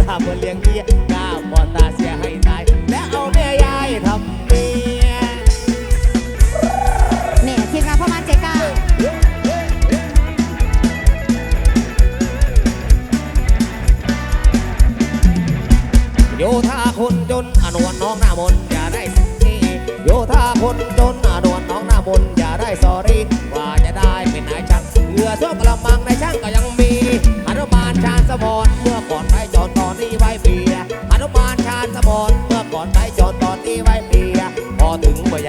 ตาบนเลี้ยงเบี้ยก้าวปอตาเ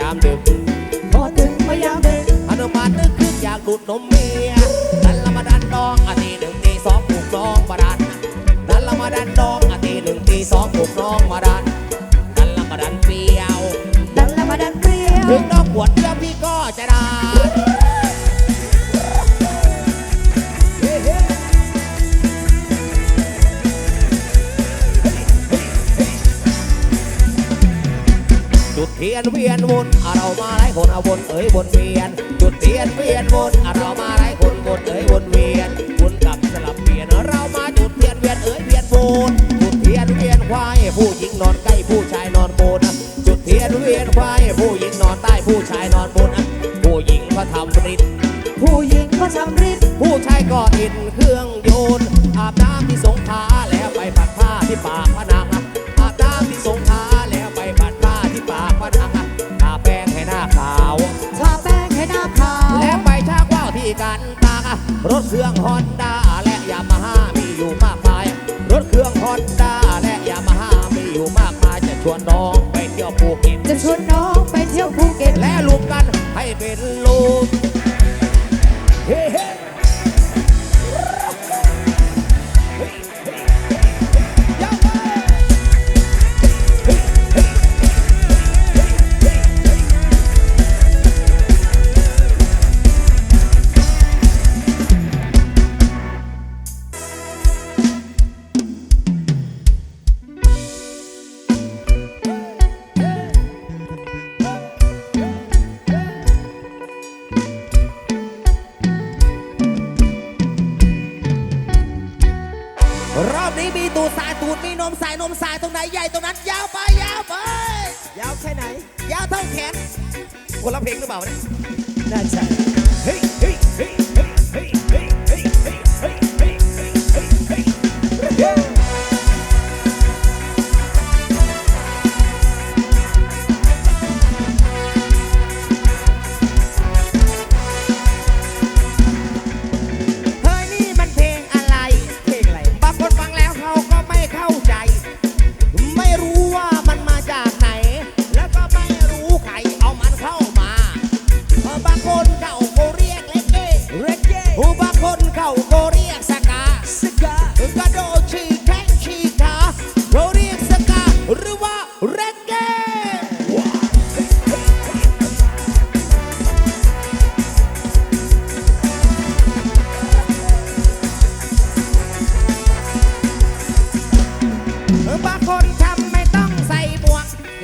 ามดึกพอถึงพยายามดึกอนุมานนึกขึ้นอยากดูดนมเมียดันละมาดันดองอตีหนึ่งตีสองปลุกน้องมาดันดันละมาดันดองอตีหนึ่งตีสองปลุกน้องมาดันดันละมาดันเปรี้ยวดันละมาดันเปรี้ยวถึงน้องปวดเพื่พี่ก็จะได้ ยนเวียนวนเรามาไล่คนเอาวนเอ้ยวนเวียนจุดเทียนเวียนวนเรามาไล่คนวนเอ้ยวนเวียน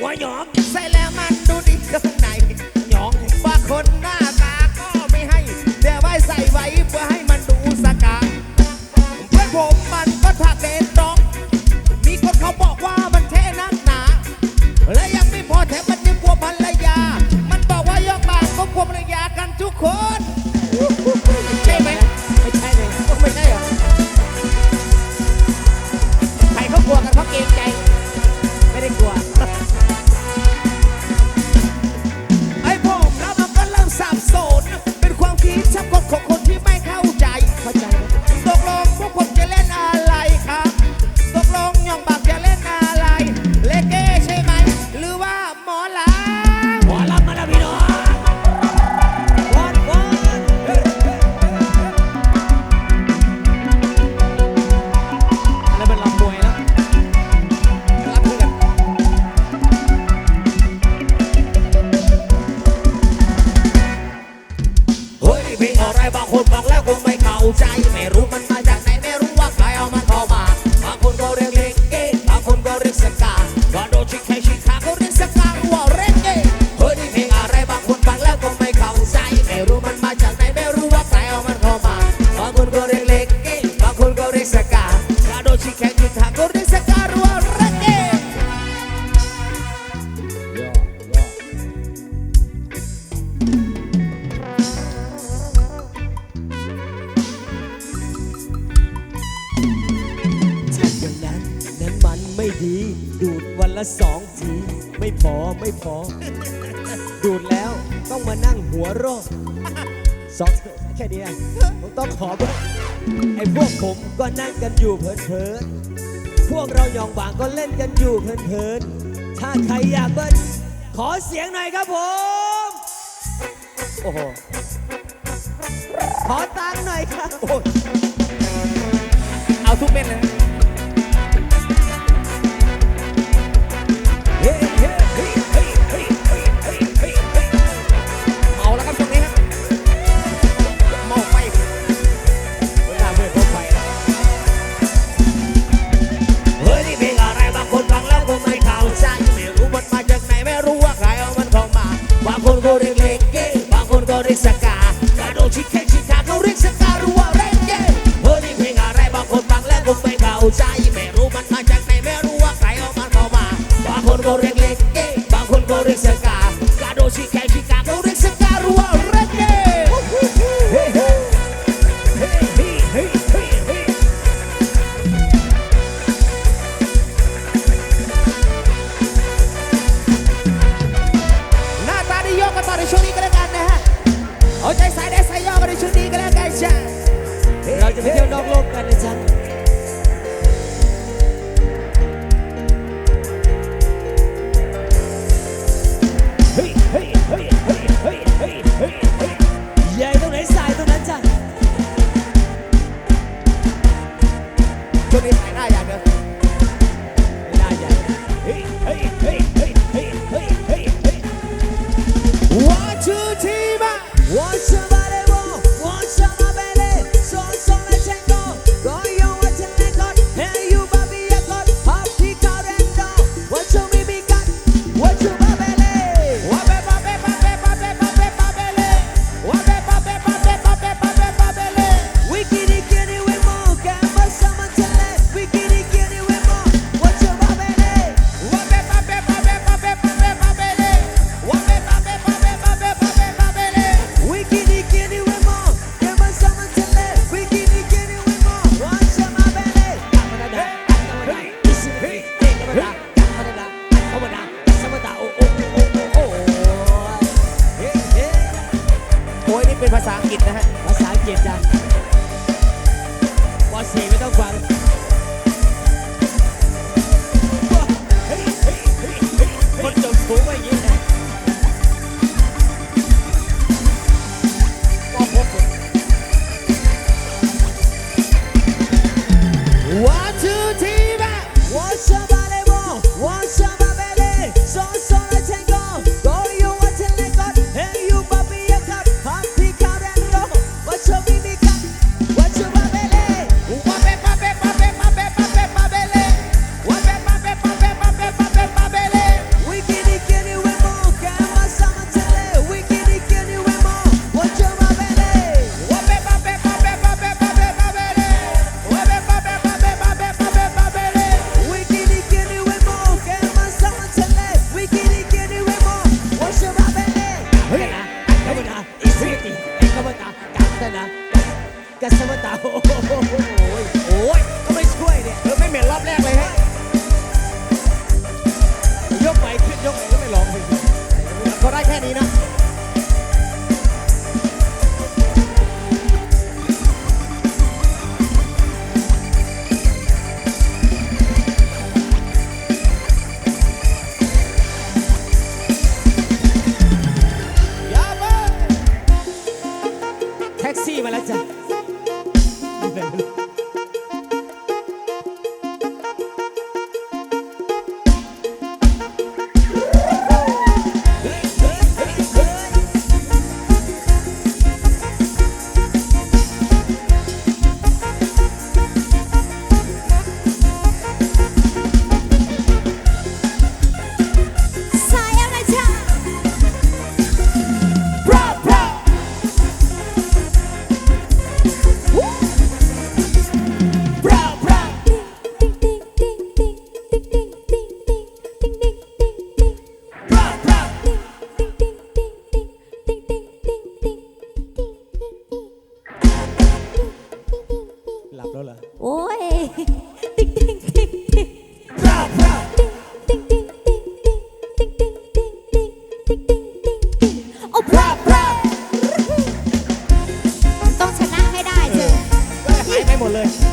วัวหยอกใส่แล้วมันดูดีก็สักไหน ละสองที ไม่พอไม่พอ ดูดแล้วต้องมานั่งหัวโรคสองแค่นี้นะผมต้องขอบ้าไอ้พวกผมก็นั่งกันอยู่เพลินเพลินพวกเราหยองบางก็เล่นกันอยู่เพลินเพลินถ้าใครอยากเบิ้ลขอเสียงหน่อยครับผม โอ้โห ขอตังค์หน่อยครับ เอาทุกเม็ดเลย ซะนะกรสวตาโอ้โหโอ้ยก็ไม่ช่วยเนี่ยเออไม่เหม็นรอบแรกเลยฮะยกไปขึ้นยกไปก็ไม่ร้องเลยก็ได้แค่นี้นะ collection.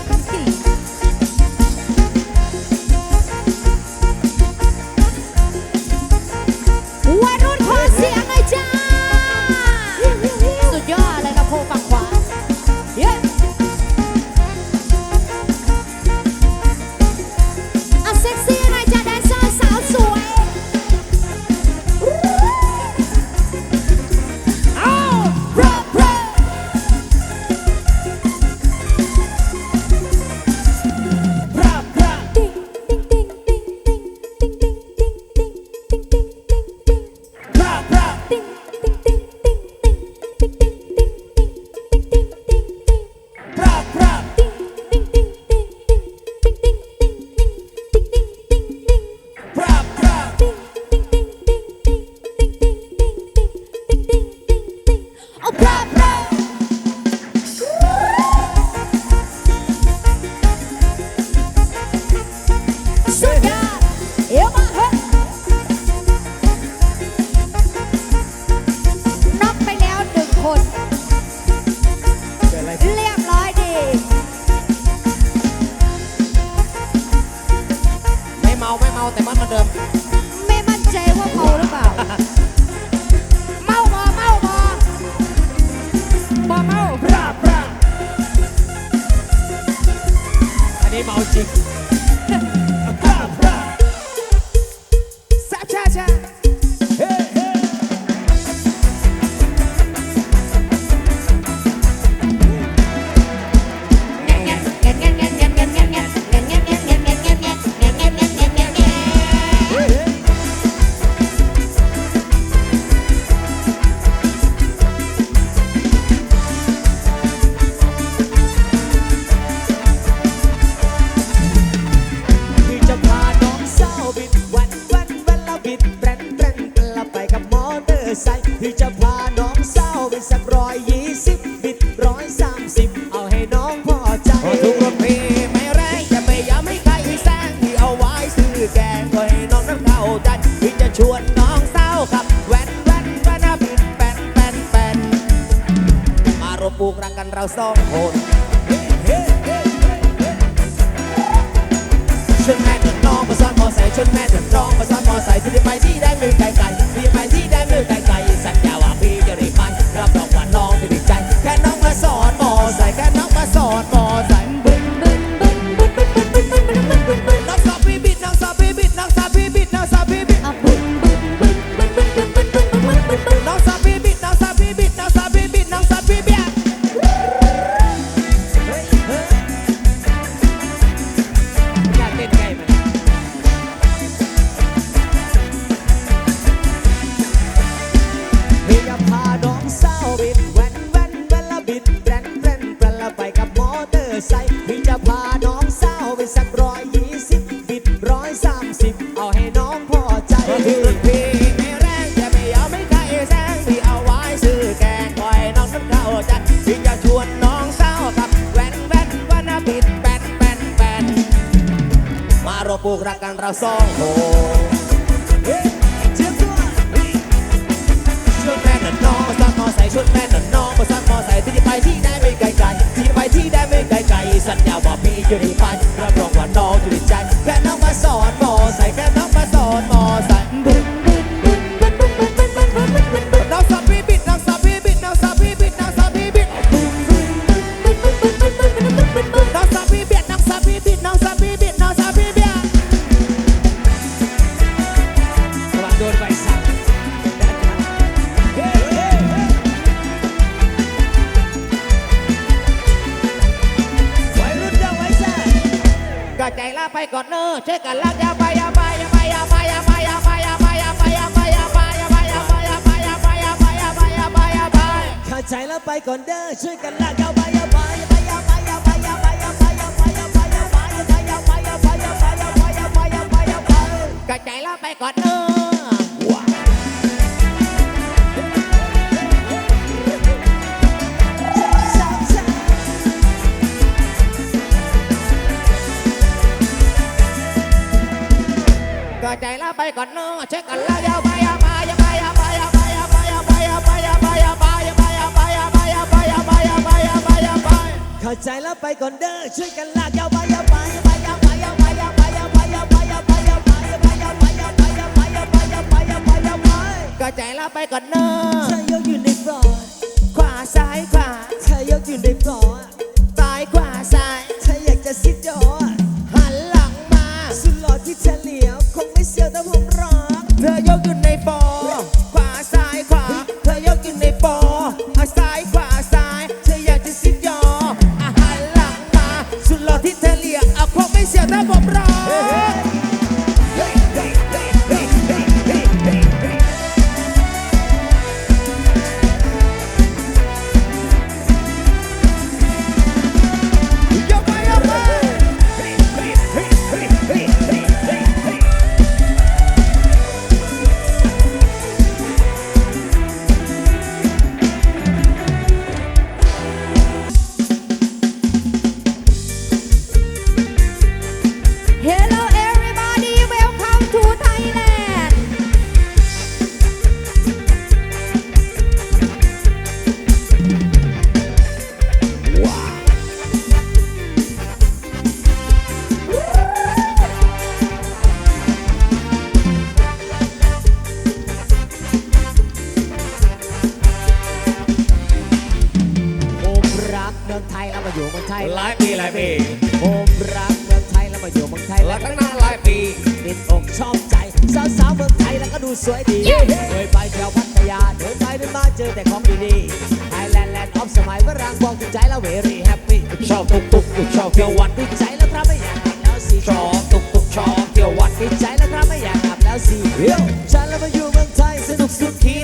没毛巾 เราสองคนฉันแม่เดินน้องมาซ้อนมอไซค์ฉันแม่เดินน้องมาซ้อนมอไซค์ที่ได้ไปที่ได้ไม่ไกลไกล ださい กรใจายเราไปก่อนเออก็ใจละไปก่อนเนาเช็คกันแล้วยาวไปยาวไปยาวไปยาวไปยาวไปยาวไปยาวไปยาวไปยาวไปยาวไปยาวไปยาวไปยาวไปยาวไปยาวไปยาวไปยาวไปยาวไปเข้าใจแล้วไปก่อนเด้อช่วยกันลากยาวไปยาวไป ก็ใจละไปก่อนเนอะชายกอยู่ในฟลอร์ขวาซ้ายขวาชายกอยู่ในฟลอร์ซ้ายขวาซ้ายเธออยากจะซิดยอหันหลังมา สุดหล่อที่เฉลียว คงไม่เสียวแต่ผมรอ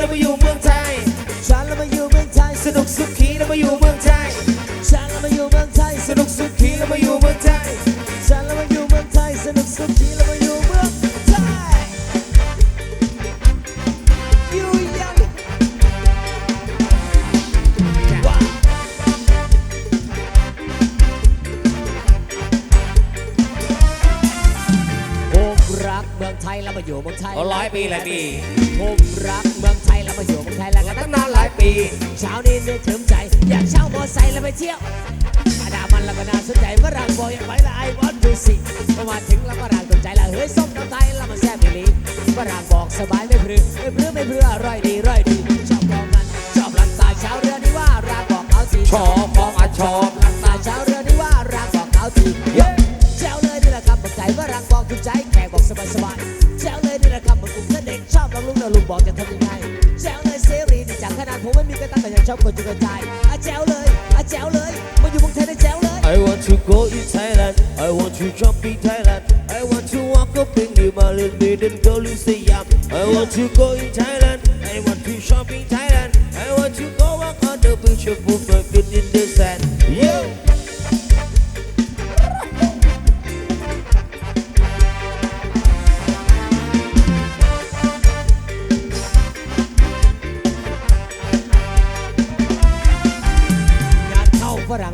กสุดขี่แล้วมาอยู่เมืองไทย ฉันแล้วมาอยู่เมืองไทย สนุกสุดขี่แล้วมาอยู่เมืองไทย ฉันแล้วมาอยู่เมืองไทยสสนุนุกกสุดขี่แล้วมาอยู่เมืองไทยฉันแล้วมาอยู่เมืองไทย สนุกสุดที่แล้วมาอยู่เมืองไทย อยู่ยังว้าวผมรักเมืองไทยแล้วมาอยู่เมืองไทยหลายปีหลายปี ที่ยวอาดามันแล้วก็น่าสนใจฝรั่งบอกอยากไปละไอวอนดูสิพอมาถึงแล้วฝรั่งสนใจละเฮ้ยส้มน้ำไทยแล้วมันแซ่บอีหลีฝรั่งบอกสบายไม่พรือไม่พรือไม่พรืออร่อยดีอร่อยดีชอบลองกันชอบหลังตาเช้าเรือนี่ว่ารางบอกเขาสีชอบของอาชอบหลังตาเช้าเรือนี่ว่ารางบอกเขาสีแจ้วเลยนี่แหละครับเมืองไทยฝรั่งบอกถูกใจแขกบอกสบายสบายแจ้วเลยนี่แหละครับเมืองกรุงเด็กชอบลองลุงนะลุงบอกจะทำยังไงแจ้วเลยเสรีนี่จากขนาดผมไม่มีกระตังแต่ยังชอบคนจุกระจอะแจ้วเลย Bao nhiêu muốn thế để chéo lưới I want to go in Thailand. I want to jump in Thailand. I want to walk up in New Malin Maiden go Lucia I want to go in Thailand. I want to shop in Thailand. I want to go walk on the beach of Brooklyn in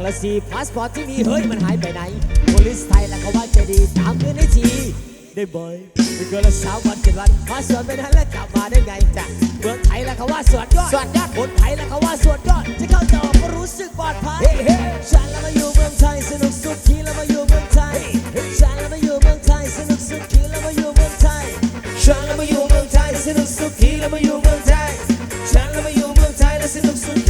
ละสีพาสปอร์ตที่มีเฮ้ยมันหายไปไหนโพลิสไทยแล้วเขาว่าใจดีตามเงินให้ทีได้บ่อยเป็นเกินละสามวันเจ็ดวันพาสปอร์ตไปนั้นแล้วกลับมาได้ไงจ้ะเมืองไทยแล้วเขาว่าสวดยอดสวดยอดคนไทยแล้วเขาว่าสวดยอดจะเข้าจะออกก็รู้สึกปลอดภัยฉันแล้วมาอยู่เมืองไทยสนุกสุดที่แล้วมาอยู่เมืองไทยฉันแล้วมาอยู่เมืองไทยสนุกสุดที่แล้วมาอยู่เมืองไทยฉันแล้วมาอยู่เมืองไทยสนุกสุดที่แล้วมาอยู่เมืองไทยฉันแล้วมาอยู่เมืองไทยและสนุกสุด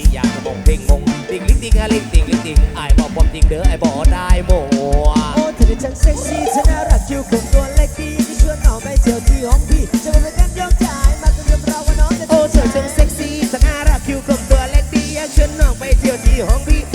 ีอยากจะมงเพ่งมงติ่งลิ้งติ่งฮะลิ้งติ่งลิ้งติ่งไอ้บอกผมติ่งเด้อไอ้บอกได้หมดโอ้เธอช่างเซ็กซี่ฉันน่ารักคิ้วคมตัวเล็กดีที่ชวนน้องไปเที่ยวที่ห้องพี่จะมาเป็นกันยกจ่ายมาตุ้ยเราว่าน้องจะโอ้เธอช่างเซ็กซี่ฉันน่ารักคิ้วคมตัวเล็กดีอยากชวนน้องไปเที่ยวที่ห้องพี่